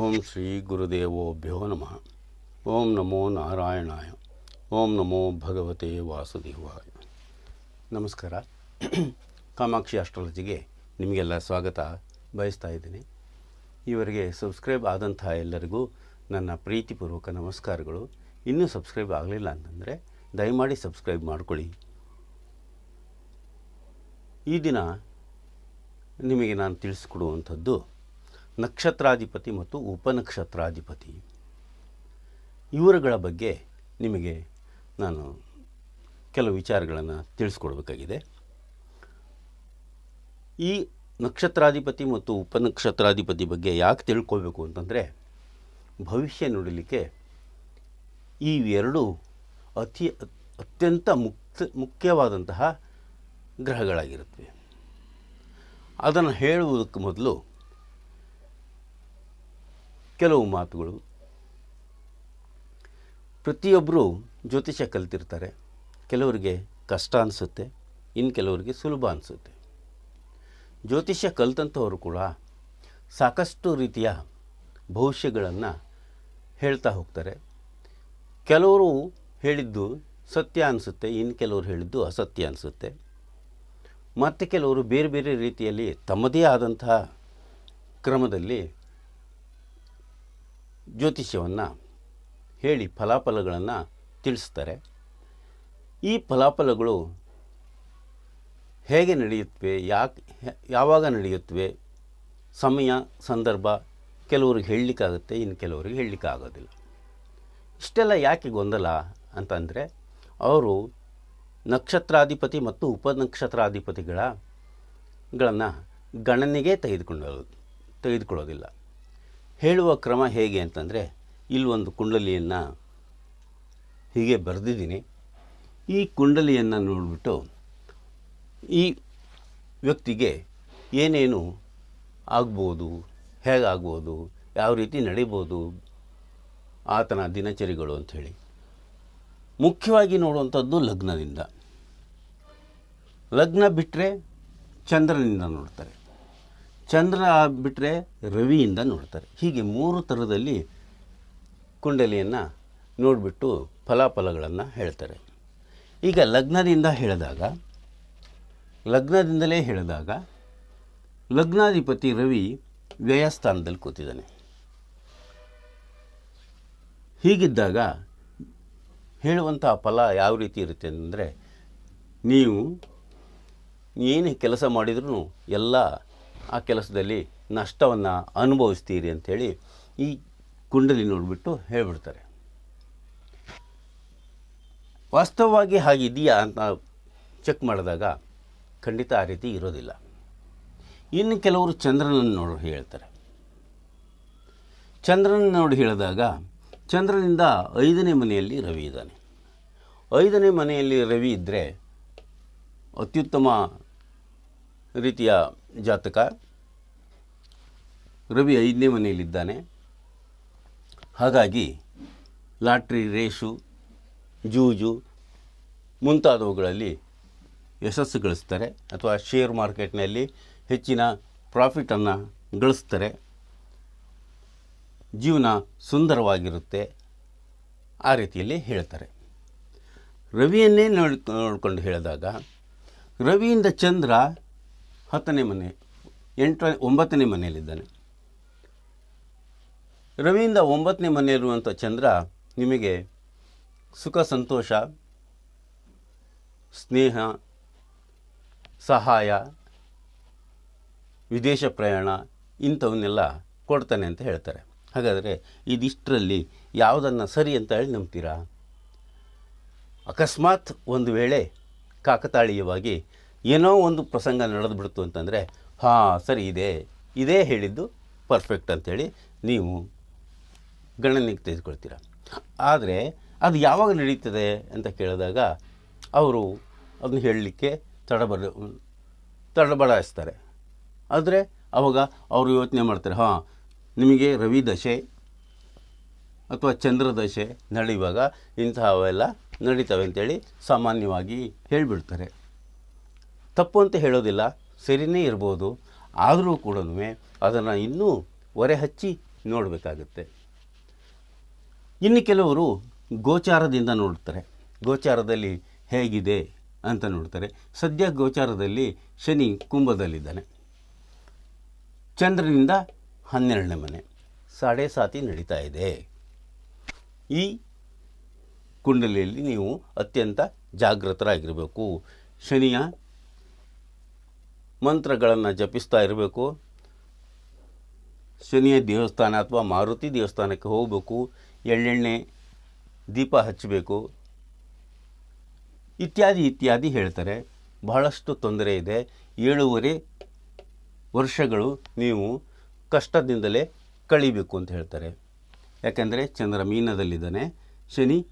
ಓಂ ಶ್ರೀ ಗುರುದೇವೋಭ್ಯೋ ನಮಃ. ಓಂ ನಮೋ ನಾರಾಯಣಾಯ. ಓಂ ನಮೋ ಭಗವತೆ ವಾಸುದೇವಾಯ. ನಮಸ್ಕಾರ. ಕಾಮಾಕ್ಷಿ ಆಸ್ಟ್ರಾಲಜಿಗೆ ನಿಮಗೆಲ್ಲ ಸ್ವಾಗತ ಬಯಸ್ತಾ ಇದ್ದೀನಿ. ಇವರಿಗೆ ಸಬ್ಸ್ಕ್ರೈಬ್ ಆದಂಥ ಎಲ್ಲರಿಗೂ ನನ್ನ ಪ್ರೀತಿಪೂರ್ವಕ ನಮಸ್ಕಾರಗಳು. ಇನ್ನೂ ಸಬ್ಸ್ಕ್ರೈಬ್ ಆಗಲಿಲ್ಲ ಅಂತಂದರೆ ದಯಮಾಡಿ ಸಬ್ಸ್ಕ್ರೈಬ್ ಮಾಡಿಕೊಳ್ಳಿ. ಈ ದಿನ ನಿಮಗೆ ನಾನು ತಿಳಿಸ್ಕೊಡುವಂಥದ್ದು ನಕ್ಷತ್ರಾಧಿಪತಿ ಮತ್ತು ಉಪನಕ್ಷತ್ರಾಧಿಪತಿ. ಇವರುಗಳ ಬಗ್ಗೆ ನಿಮಗೆ ನಾನು ಕೆಲವು ವಿಚಾರಗಳನ್ನು ತಿಳಿಸ್ಕೊಡ್ಬೇಕಾಗಿದೆ. ಈ ನಕ್ಷತ್ರಾಧಿಪತಿ ಮತ್ತು ಉಪನಕ್ಷತ್ರಾಧಿಪತಿ ಬಗ್ಗೆ ಯಾಕೆ ತಿಳ್ಕೊಬೇಕು ಅಂತಂದರೆ, ಭವಿಷ್ಯ ನುಡಿಲಿಕ್ಕೆ ಈ ಎರಡು ಅತಿ ಅತ್ಯಂತ ಮುಕ್ತ ಮುಖ್ಯವಾದಂತಹ ಗ್ರಹಗಳಾಗಿರುತ್ತವೆ. ಅದನ್ನು ಹೇಳುವುದಕ್ಕೆ ಮೊದಲು ಕೆಲವು ಮಾತುಗಳು. ಪ್ರತಿಯೊಬ್ಬರು ಜ್ಯೋತಿಷ್ಯ ಕಲ್ತಿರ್ತಾರೆ. ಕೆಲವರಿಗೆ ಕಷ್ಟ ಅನಿಸುತ್ತೆ ಇನ್ನು ಕೆಲವರಿಗೆ ಸುಲಭ ಅನಿಸುತ್ತೆ. ಜ್ಯೋತಿಷ್ಯ ಕಲ್ತಂಥವರು ಕೂಡ ಸಾಕಷ್ಟು ರೀತಿಯ ಭವಿಷ್ಯಗಳನ್ನು ಹೇಳ್ತಾ ಹೋಗ್ತಾರೆ. ಕೆಲವರು ಹೇಳಿದ್ದು ಸತ್ಯ ಅನಿಸುತ್ತೆ ಇನ್ನು ಕೆಲವರು ಹೇಳಿದ್ದು ಅಸತ್ಯ ಅನಿಸುತ್ತೆ. ಮತ್ತು ಕೆಲವರು ಬೇರೆ ಬೇರೆ ರೀತಿಯಲ್ಲಿ ತಮ್ಮದೇ ಆದಂತಹ ಕ್ರಮದಲ್ಲಿ ಜ್ಯೋತಿಷ್ಯವನ್ನು ಹೇಳಿ ಫಲಾಫಲಗಳನ್ನು ತಿಳಿಸ್ತಾರೆ. ಈ ಫಲಾಫಲಗಳು ಹೇಗೆ ನಡೆಯುತ್ತವೆ, ಯಾಕೆ ಯಾವಾಗ ನಡೆಯುತ್ತವೆ, ಸಮಯ, ಸಂದರ್ಭ ಕೆಲವ್ರಿಗೆ ಹೇಳಲಿಕ್ಕಾಗುತ್ತೆ, ಇನ್ನು ಕೆಲವರಿಗೆ ಹೇಳಲಿಕ್ಕೆ ಆಗೋದಿಲ್ಲ ಇಷ್ಟೆಲ್ಲ ಯಾಕೆ ಗೊಂದಲ ಅಂತಂದರೆ, ಅವರು ನಕ್ಷತ್ರಾಧಿಪತಿ ಮತ್ತು ಉಪನಕ್ಷತ್ರಾಧಿಪತಿಗಳ ಗಳನ್ನು ಗಣನೆಗೆ ತೆಗೆದುಕೊಂಡು ತೆಗೆದುಕೊಳ್ಳೋದಿಲ್ಲ. ಹೇಳುವ ಕ್ರಮ ಹೇಗೆ ಅಂತಂದರೆ ಇಲ್ಲೊಂದು ಕುಂಡಲಿಯನ್ನು ಹೀಗೆ ಬರೆದಿದ್ದೀನಿ. ಈ ಕುಂಡಲಿಯನ್ನು ನೋಡಿಬಿಟ್ಟು ಈ ವ್ಯಕ್ತಿಗೆ ಏನೇನು ಆಗ್ಬೋದು, ಹೇಗಾಗ್ಬೋದು, ಯಾವ ರೀತಿ ನಡಿಬೋದು, ಆತನ ದಿನಚರಿಗಳು ಅಂಥೇಳಿ ಮುಖ್ಯವಾಗಿ ನೋಡುವಂಥದ್ದು ಲಗ್ನದಿಂದ. ಲಗ್ನ ಬಿಟ್ಟರೆ ಚಂದ್ರನಿಂದ ನೋಡ್ತಾರೆ. ಚಂದ್ರ ಬಿಟ್ಟರೆ ರವಿಯಿಂದ ನೋಡ್ತಾರೆ. ಹೀಗೆ ಮೂರು ಥರದಲ್ಲಿ ಕುಂಡಲಿಯನ್ನು ನೋಡಿಬಿಟ್ಟು ಫಲಾಫಲಗಳನ್ನು ಹೇಳ್ತಾರೆ. ಈಗ ಲಗ್ನದಿಂದ ಹೇಳಿದಾಗ, ಲಗ್ನದಿಂದಲೇ ಹೇಳಿದಾಗ ಲಗ್ನಾಧಿಪತಿ ರವಿ ವ್ಯಯಸ್ಥಾನದಲ್ಲಿ ಕೂತಿದ್ದಾನೆ. ಹೀಗಿದ್ದಾಗ ಹೇಳುವಂಥ ಫಲ ಯಾವ ರೀತಿ ಇರುತ್ತೆ ಅಂದರೆ, ನೀವು ಏನು ಕೆಲಸ ಮಾಡಿದ್ರೂ ಎಲ್ಲ ಆ ಕೆಲಸದಲ್ಲಿ ನಷ್ಟವನ್ನು ಅನುಭವಿಸ್ತೀರಿ ಅಂಥೇಳಿ ಈ ಕುಂಡಲಿ ನೋಡಿಬಿಟ್ಟು ಹೇಳ್ಬಿಡ್ತಾರೆ. ವಾಸ್ತವವಾಗಿ ಹಾಗಿದೆಯಾ ಅಂತ ಚೆಕ್ ಮಾಡಿದಾಗ ಖಂಡಿತ ಆ ರೀತಿ ಇರೋದಿಲ್ಲ. ಇನ್ನು ಕೆಲವರು ಚಂದ್ರನನ್ನು ನೋಡಿ ಹೇಳ್ತಾರೆ. ಚಂದ್ರನ ನೋಡಿ ಹೇಳಿದಾಗ ಚಂದ್ರನಿಂದ ಐದನೇ ಮನೆಯಲ್ಲಿ ರವಿ ಇದ್ದಾನೆ. ಐದನೇ ಮನೆಯಲ್ಲಿ ರವಿ ಇದ್ದರೆ ಅತ್ಯುತ್ತಮ ರೀತಿಯ ಜಾತಕ. ರವಿ ಐದನೇ ಮನೆಯಲ್ಲಿದ್ದಾನೆ. ಹಾಗಾಗಿ ಲಾಟ್ರಿ, ರೇಷು, ಜೂಜು ಮುಂತಾದವುಗಳಲ್ಲಿ ಯಶಸ್ಸು ಗಳಿಸ್ತಾರೆ. ಅಥವಾ ಶೇರ್ ಮಾರ್ಕೆಟ್ನಲ್ಲಿ ಹೆಚ್ಚಿನ ಪ್ರಾಫಿಟನ್ನು ಗಳಿಸ್ತಾರೆ. ಜೀವನ ಸುಂದರವಾಗಿರುತ್ತೆ ಆ ರೀತಿಯಲ್ಲಿ ಹೇಳ್ತಾರೆ. ರವಿಯನ್ನೇ ನೋಡ್ಕೊಂಡು ಹೇಳಿದಾಗ, ರವಿಯಿಂದ ಚಂದ್ರ ಹತ್ತನೇ ಮನೆ, ಎಂಟ, ಒಂಬತ್ತನೇ ಮನೆಯಲ್ಲಿದ್ದಾನೆ. ರವಿಯಿಂದ ಒಂಬತ್ತನೇ ಮನೆಯಲ್ಲಿರುವಂಥ ಚಂದ್ರ ನಿಮಗೆ ಸುಖ, ಸಂತೋಷ, ಸ್ನೇಹ, ಸಹಾಯ, ವಿದೇಶ ಪ್ರಯಾಣ ಇಂಥವನ್ನೆಲ್ಲ ಕೊಡ್ತಾನೆ ಅಂತ ಹೇಳ್ತಾರೆ. ಹಾಗಾದರೆ ಇದಿಷ್ಟರಲ್ಲಿ ಯಾವುದನ್ನು ಸರಿ ಅಂತ ಹೇಳಿ ನಂಬ್ತೀರಾ? ಅಕಸ್ಮಾತ್ ಒಂದು ವೇಳೆ ಕಾಕತಾಳೀಯವಾಗಿ ಏನೋ ಒಂದು ಪ್ರಸಂಗ ನಡೆದು ಬಿಡ್ತು ಅಂತಂದರೆ, ಹಾಂ, ಸರಿ, ಇದೆ, ಇದೇ ಹೇಳಿದ್ದು ಪರ್ಫೆಕ್ಟ್ ಅಂಥೇಳಿ ನೀವು ಗಣನೆಗೆ ತೆಗೆದುಕೊಳ್ತೀರ? ಆದರೆ ಅದು ಯಾವಾಗ ನಡೀತದೆ ಅಂತ ಕೇಳಿದಾಗ ಅವರು ಅದನ್ನ ಹೇಳಲಿಕ್ಕೆ ತಡಬಡ ತಡಬಡಾಯಿಸ್ತಾರೆ ಆದರೆ ಅವಾಗ ಅವರು ಯೋಚನೆ ಮಾಡ್ತಾರೆ, ಹಾಂ, ನಿಮಗೆ ರವಿ ದಶೆ ಅಥವಾ ಚಂದ್ರ ದಶೆ ನಡೆಯುವಾಗ ಇಂತಹವೆಲ್ಲ ನಡೀತವೆ ಅಂತೇಳಿ ಸಾಮಾನ್ಯವಾಗಿ ಹೇಳಿಬಿಡ್ತಾರೆ. ತಪ್ಪು ಅಂತ ಹೇಳೋದಿಲ್ಲ ಸರಿಯೇ ಇರ್ಬೋದು. ಆದರೂ ಕೂಡ ಅದನ್ನು ಇನ್ನೂ ಒರೆ ಹಚ್ಚಿ ನೋಡಬೇಕಾಗುತ್ತೆ. ಇನ್ನು ಕೆಲವರು ಗೋಚಾರದಿಂದ ನೋಡ್ತಾರೆ. ಗೋಚಾರದಲ್ಲಿ ಹೇಗಿದೆ ಅಂತ ನೋಡ್ತಾರೆ. ಸದ್ಯ ಗೋಚಾರದಲ್ಲಿ ಶನಿ ಕುಂಭದಲ್ಲಿದ್ದಾನೆ. ಚಂದ್ರನಿಂದ ಹನ್ನೆರಡನೇ ಮನೆ. ಸಾಡೆ ಸಾತಿ ನಡೀತಾ ಇದೆ. ಈ ಕುಂಡಲಿಯಲ್ಲಿ ನೀವು ಅತ್ಯಂತ ಜಾಗೃತರಾಗಿರಬೇಕು ಶನಿಯ ಮಂತ್ರಗಳನ್ನು ಜಪಿಸ್ತಾ ಇರಬೇಕು. ಶನಿಯ ದೇವಸ್ಥಾನ ಅಥವಾ ಮಾರುತಿ ದೇವಸ್ಥಾನಕ್ಕೆ ಹೋಗಬೇಕು. ಎಳ್ಳೆಣ್ಣೆ, ದೀಪ ಹಚ್ಚಬೇಕು. ಇತ್ಯಾದಿ ಇತ್ಯಾದಿ ಹೇಳ್ತಾರೆ. ಬಹಳಷ್ಟು ತೊಂದರೆ ಇದೆ. ಏಳುವರೆ ವರ್ಷಗಳು ನೀವು ಕಷ್ಟದಿಂದಲೇ ಕಳಿಬೇಕು ಅಂತ ಹೇಳ್ತಾರೆ. ಯಾಕೆಂದರೆ ಚಂದ್ರ ಮೀನದಲ್ಲಿದ್ದಾನೆ. ಶನಿ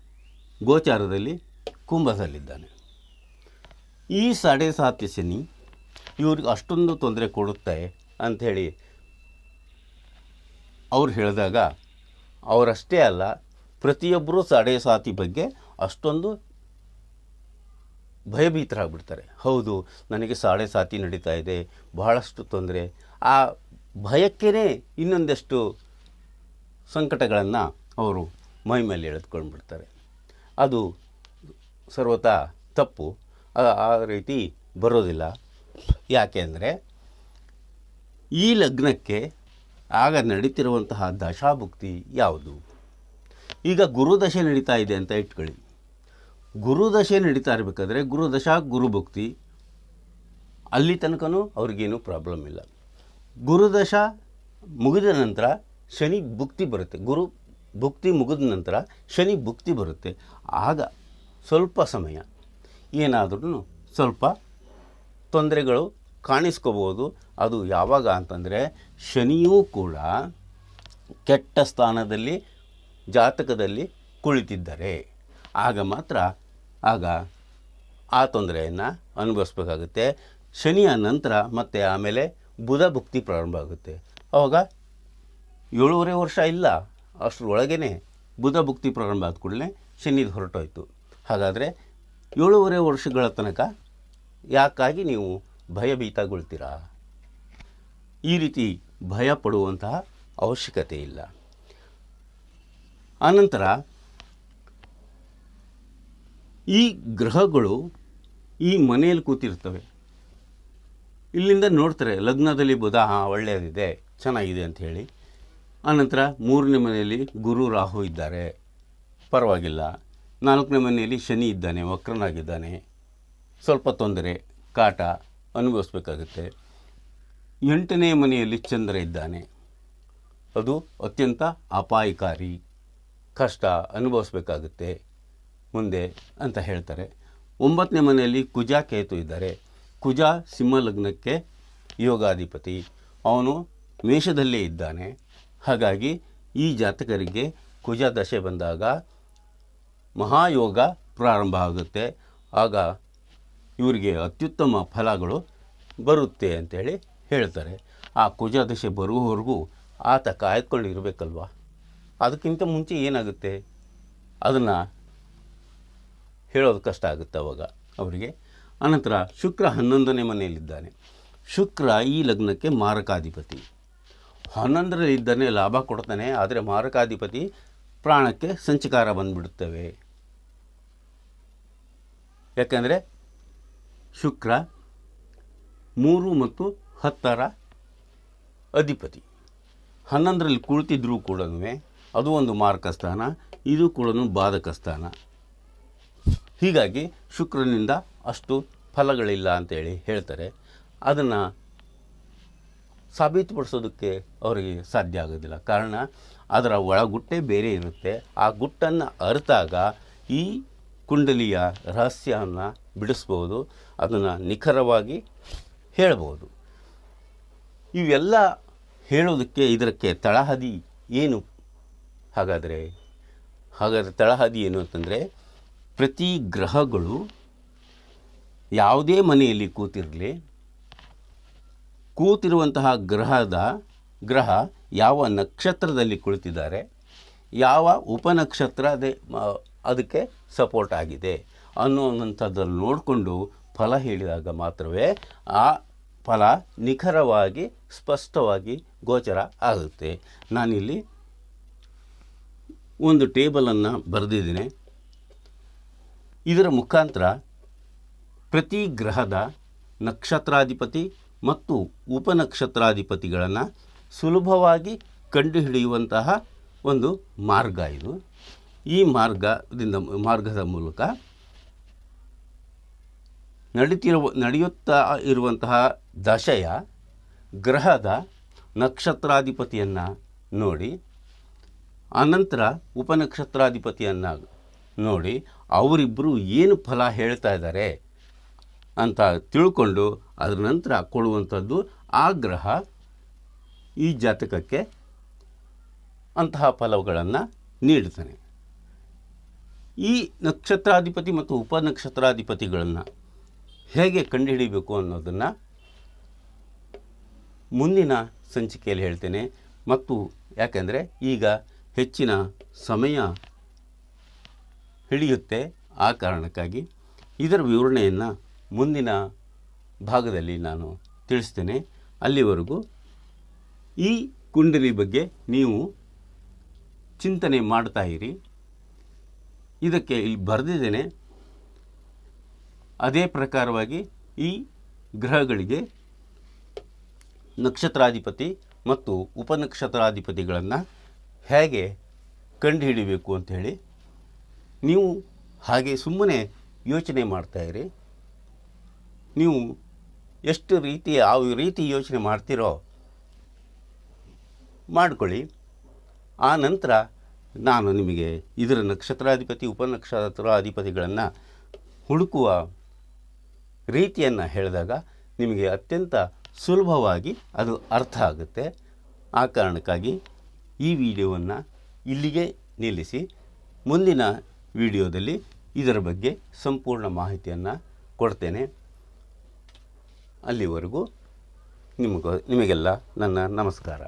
ಗೋಚಾರದಲ್ಲಿ ಕುಂಭದಲ್ಲಿದ್ದಾನೆ. ಈ ಸಾಡೆ ಸಾತ್ಯ ಶನಿ ಇವ್ರಿಗೆ ಅಷ್ಟೊಂದು ತೊಂದರೆ ಕೊಡುತ್ತೆ ಅಂಥೇಳಿ ಅವ್ರು ಹೇಳಿದಾಗ, ಅವರಷ್ಟೇ ಅಲ್ಲ ಪ್ರತಿಯೊಬ್ಬರೂ ಸಡೆ ಸಾತಿ ಬಗ್ಗೆ ಅಷ್ಟೊಂದು ಭಯಭೀತರಾಗ್ಬಿಡ್ತಾರೆ. ಹೌದು, ನನಗೆ ಸಾಡೆ ಸಾತಿ ನಡೀತಾ ಇದೆ, ಬಹಳಷ್ಟು ತೊಂದರೆ. ಆ ಭಯಕ್ಕೇ ಇನ್ನೊಂದಷ್ಟು ಸಂಕಟಗಳನ್ನು ಅವರು ಮೈ ಮೇಲೆ ಎಳೆದುಕೊಂಡ್ಬಿಡ್ತಾರೆ. ಅದು ಸರ್ವತಾ ತಪ್ಪು. ಆ- ಆ ರೀತಿ ಬರೋದಿಲ್ಲ. ಯಾಕೆ ಅಂದರೆ ಈ ಲಗ್ನಕ್ಕೆ ಆಗ ನಡೀತಿರುವಂತಹ ದಶಾಭುಕ್ತಿ ಯಾವುದು? ಈಗ ಗುರುದಶೆ ನಡೀತಾ ಇದೆ ಅಂತ ಇಟ್ಕೊಳ್ಳಿ. ಗುರುದಶೆ ನಡೀತಾ ಇರಬೇಕಾದ್ರೆ ಗುರುದಶ ಗುರುಭುಕ್ತಿ ಅಲ್ಲಿ ತನಕನೂ ಅವ್ರಿಗೇನು ಪ್ರಾಬ್ಲಮ್ ಇಲ್ಲ. ಗುರುದಶ ಮುಗಿದ ನಂತರ ಶನಿ ಭುಕ್ತಿ ಬರುತ್ತೆ. ಗುರು ಭುಕ್ತಿ ಮುಗಿದ ನಂತರ ಶನಿ ಭುಕ್ತಿ ಬರುತ್ತೆ. ಆಗ ಸ್ವಲ್ಪ ಸಮಯ. ಏನಾದ್ರೂ ಸ್ವಲ್ಪ ತೊಂದರೆಗಳು ಕಾಣಿಸ್ಕೋಬೋದು ಅದು ಯಾವಾಗ ಅಂತಂದರೆ ಶನಿಯೂ ಕೂಡ ಕೆಟ್ಟ ಸ್ಥಾನದಲ್ಲಿ, ಜಾತಕದಲ್ಲಿ ಕುಳಿತಿದ್ದರೆ. ಆಗ ಮಾತ್ರ ಆಗ ಆ ತೊಂದರೆಯನ್ನು ಅನುಭವಿಸ್ಬೇಕಾಗುತ್ತೆ. ಶನಿಯ ನಂತರ ಮತ್ತೆ ಆಮೇಲೆ ಬುಧ ಭುಕ್ತಿ ಪ್ರಾರಂಭ ಆಗುತ್ತೆ. ಆವಾಗ ಏಳೂವರೆ ವರ್ಷ ಇಲ್ಲ ಅಷ್ಟರೊಳಗೇ ಬುಧ ಭುಕ್ತಿ ಪ್ರಾರಂಭ ಆದ ಕೂಡಲೇ ಶನಿದು ಹೊರಟೋಯ್ತು. ಹಾಗಾದರೆ ಏಳೂವರೆ ವರ್ಷಗಳ ತನಕ ಯಾಕಾಗಿ ನೀವು ಭಯಭೀತಗೊಳ್ತೀರಾ? ಈ ರೀತಿ ಭಯ ಪಡುವಂತಹ ಅವಶ್ಯಕತೆ ಇಲ್ಲ. ಆನಂತರ ಈ ಗ್ರಹಗಳು ಈ ಮನೆಯಲ್ಲಿ ಕೂತಿರ್ತವೆ. ಇಲ್ಲಿಂದ ನೋಡ್ತಾರೆ, ಲಗ್ನದಲ್ಲಿ ಬುಧ, ಹಾಂ, ಒಳ್ಳೆಯದಿದೆ, ಚೆನ್ನಾಗಿದೆ ಅಂತ ಹೇಳಿ. ಆನಂತರ ಮೂರನೇ ಮನೆಯಲ್ಲಿ ಗುರು ರಾಹು ಇದ್ದಾರೆ. ಪರವಾಗಿಲ್ಲ. ನಾಲ್ಕನೇ ಮನೆಯಲ್ಲಿ ಶನಿ ಇದ್ದಾನೆ, ವಕ್ರನಾಗಿದ್ದಾನೆ. ಸ್ವಲ್ಪ ತೊಂದರೆ, ಕಾಟ. ಅನುಭವಿಸ್ಬೇಕಾಗುತ್ತೆ. ಎಂಟನೇ ಮನೆಯಲ್ಲಿ ಚಂದ್ರ ಇದ್ದಾನೆ. ಅದು ಅತ್ಯಂತ ಅಪಾಯಕಾರಿ ಕಷ್ಟ ಅನುಭವಿಸ್ಬೇಕಾಗುತ್ತೆ ಮುಂದೆ ಅಂತ ಹೇಳ್ತಾರೆ. ಒಂಬತ್ತನೇ ಮನೆಯಲ್ಲಿ ಕುಜ ಕೇತು ಇದ್ದಾರೆ. ಕುಜ ಸಿಂಹ ಲಗ್ನಕ್ಕೆ ಯೋಗಾಧಿಪತಿ. ಅವನು ಮೇಷದಲ್ಲೇ ಇದ್ದಾನೆ. ಹಾಗಾಗಿ ಈ ಜಾತಕರಿಗೆ ಕುಜ ದಶೆ ಬಂದಾಗ ಮಹಾಯೋಗ ಪ್ರಾರಂಭ ಆಗುತ್ತೆ. ಆಗ ಇವರಿಗೆ ಅತ್ಯುತ್ತಮ ಫಲಗಳು ಬರುತ್ತೆ ಅಂತೇಳಿ ಹೇಳ್ತಾರೆ. ಆ ಕುಜಾದಶೆ ಬರುವವರೆಗೂ ಆತ ಕಾಯ್ದುಕೊಂಡು ಇರಬೇಕಲ್ವ ಅದಕ್ಕಿಂತ ಮುಂಚೆ ಏನಾಗುತ್ತೆ? ಅದನ್ನು ಹೇಳೋದು ಕಷ್ಟ ಆಗುತ್ತೆ ಅವಾಗ ಅವರಿಗೆ. ಅನಂತರ ಶುಕ್ರ ಹನ್ನೊಂದನೇ ಮನೆಯಲ್ಲಿದ್ದಾನೆ. ಶುಕ್ರ ಈ ಲಗ್ನಕ್ಕೆ ಮಾರಕಾಧಿಪತಿ. ಹನ್ನೊಂದರಲ್ಲಿದ್ದಾನೆ ಲಾಭ ಕೊಡ್ತಾನೆ, ಆದರೆ ಮಾರಕಾಧಿಪತಿ ಪ್ರಾಣಕ್ಕೆ ಸಂಚಕಾರ ಬಂದುಬಿಡುತ್ತವೆ. ಯಾಕಂದರೆ ಶುಕ್ರ, ಮೂರು ಮತ್ತು ಹತ್ತರ ಅಧಿಪತಿ. ಹನ್ನೊಂದರಲ್ಲಿ ಕುಳಿತಿದ್ರೂ ಕೂಡ ಅದು ಒಂದು ಮಾರಕ ಸ್ಥಾನ, ಇದು ಕೂಡ ಬಾಧಕ ಸ್ಥಾನ. ಹೀಗಾಗಿ ಶುಕ್ರನಿಂದ ಅಷ್ಟು ಫಲಗಳಿಲ್ಲ ಅಂತೇಳಿ ಹೇಳ್ತಾರೆ. ಅದನ್ನು ಸಾಬೀತುಪಡಿಸೋದಕ್ಕೆ ಅವರಿಗೆ ಸಾಧ್ಯ ಆಗೋದಿಲ್ಲ. ಕಾರಣ, ಅದರ ಒಳಗುಟ್ಟೆ ಬೇರೆ ಇರುತ್ತೆ. ಆ ಗುಟ್ಟನ್ನು ಅರಿತಾಗ ಈ ಕುಂಡಲಿಯ ರಹಸ್ಯವನ್ನು ಬಿಡಿಸ್ಬೋದು. ಅದನ್ನು ನಿಖರವಾಗಿ ಹೇಳಬಹುದು ಇವೆಲ್ಲ ಹೇಳೋದಕ್ಕೆ ಇದಕ್ಕೆ ತಳಹದಿ ಏನು? ಹಾಗಾದರೆ ಹಾಗಾದರೆ ತಳಹದಿ ಏನು ಅಂತಂದರೆ, ಪ್ರತಿ ಗ್ರಹಗಳು ಯಾವುದೇ ಮನೆಯಲ್ಲಿ ಕೂತಿರಲಿ, ಕೂತಿರುವಂತಹ ಗ್ರಹದ ಗ್ರಹ ಯಾವ ನಕ್ಷತ್ರದಲ್ಲಿ ಕುಳಿತಿದ್ದಾರೆ, ಯಾವ ಉಪನಕ್ಷತ್ರ ಅದೇ ಅದಕ್ಕೆ ಸಪೋರ್ಟ್ ಆಗಿದೆ ಅನ್ನುವಂಥದ್ದನ್ನು ನೋಡಿಕೊಂಡು ಫಲ ಹೇಳಿದಾಗ ಮಾತ್ರವೇ ಆ ಫಲ ನಿಖರವಾಗಿ, ಸ್ಪಷ್ಟವಾಗಿ ಗೋಚರ ಆಗುತ್ತೆ. ನಾನಿಲ್ಲಿ ಒಂದು ಟೇಬಲನ್ನು ಬರೆದಿದ್ದೀನಿ. ಇದರ ಮುಖಾಂತರ ಪ್ರತಿ ಗ್ರಹದ ನಕ್ಷತ್ರಾಧಿಪತಿ ಮತ್ತು ಉಪನಕ್ಷತ್ರಾಧಿಪತಿಗಳನ್ನು ಸುಲಭವಾಗಿ ಕಂಡುಹಿಡಿಯುವಂತಹ ಒಂದು ಮಾರ್ಗ ಇದು. ಈ ಮಾರ್ಗದಿಂದ, ಮಾರ್ಗದ ಮೂಲಕ ನಡೀತಿರುವ, ನಡೆಯುತ್ತಾ ಇರುವಂತಹ ದಶೆಯ ಗ್ರಹದ ನಕ್ಷತ್ರಾಧಿಪತಿಯನ್ನು ನೋಡಿ, ಅನಂತರ ಉಪನಕ್ಷತ್ರಾಧಿಪತಿಯನ್ನು ನೋಡಿ ಅವರಿಬ್ಬರು ಏನು ಫಲ ಹೇಳ್ತಾ ಇದ್ದಾರೆ ಅಂತ ತಿಳ್ಕೊಂಡು ಅದರ ನಂತರ ಕೊಡುವಂಥದ್ದು ಆ ಗ್ರಹ ಈ ಜಾತಕಕ್ಕೆ ಅಂತಹ ಫಲಗಳನ್ನು ನೀಡ್ತಾನೆ ಈ ನಕ್ಷತ್ರಾಧಿಪತಿ ಮತ್ತು ಉಪನಕ್ಷತ್ರಾಧಿಪತಿಗಳನ್ನು ಹೇಗೆ ಕಂಡುಹಿಡಿಬೇಕು ಅನ್ನೋದನ್ನು ಮುಂದಿನ ಸಂಚಿಕೆಯಲ್ಲಿ ಹೇಳ್ತೇನೆ. ಮತ್ತು ಯಾಕೆಂದರೆ ಈಗ ಹೆಚ್ಚಿನ ಸಮಯ ಹಿಡಿಯುತ್ತೆ ಆ ಕಾರಣಕ್ಕಾಗಿ. ಇದರ ವಿವರಣೆಯನ್ನು ಮುಂದಿನ ಭಾಗದಲ್ಲಿ ನಾನು ತಿಳಿಸ್ತೇನೆ. ಅಲ್ಲಿವರೆಗೂ ಈ ಕುಂಡಲಿ ಬಗ್ಗೆ ನೀವು ಚಿಂತನೆ ಮಾಡ್ತಾ ಇರಿ. ಇದಕ್ಕೆ ಇಲ್ಲಿ ಬರೆದಿದ್ದೇನೆ. ಅದೇ ಪ್ರಕಾರವಾಗಿ ಈ ಗ್ರಹಗಳಿಗೆ ನಕ್ಷತ್ರಾಧಿಪತಿ ಮತ್ತು ಉಪನಕ್ಷತ್ರಾಧಿಪತಿಗಳನ್ನು ಹೇಗೆ ಕಂಡುಹಿಡಿಬೇಕು ಅಂಥೇಳಿ ನೀವು ಹಾಗೆ ಸುಮ್ಮನೆ ಯೋಚನೆ ಮಾಡ್ತಾಯಿರಿ ನೀವು ಎಷ್ಟು ರೀತಿ ಆ ರೀತಿ ಯೋಚನೆ ಮಾಡ್ತೀರೋ ಮಾಡಿಕೊಳ್ಳಿ. ಆ ನಂತರ ನಾನು ನಿಮಗೆ ಇದರ ನಕ್ಷತ್ರಾಧಿಪತಿ, ಉಪನಕ್ಷತ್ರಾಧಿಪತಿಗಳನ್ನು ಹುಡುಕುವ ರೀತಿಯನ್ನು ಹೇಳಿದಾಗ ನಿಮಗೆ ಅತ್ಯಂತ ಸುಲಭವಾಗಿ ಅದು ಅರ್ಥ ಆಗುತ್ತೆ. ಆ ಕಾರಣಕ್ಕಾಗಿ ಈ ವಿಡಿಯೋವನ್ನು ಇಲ್ಲಿಗೆ ನಿಲ್ಲಿಸಿ. ಮುಂದಿನ ವಿಡಿಯೋದಲ್ಲಿ ಇದರ ಬಗ್ಗೆ ಸಂಪೂರ್ಣ ಮಾಹಿತಿಯನ್ನು ಕೊಡ್ತೇನೆ. ಅಲ್ಲಿವರೆಗೂ ನಿಮಗ, ನಿಮಗೆಲ್ಲ ನನ್ನ ನಮಸ್ಕಾರ.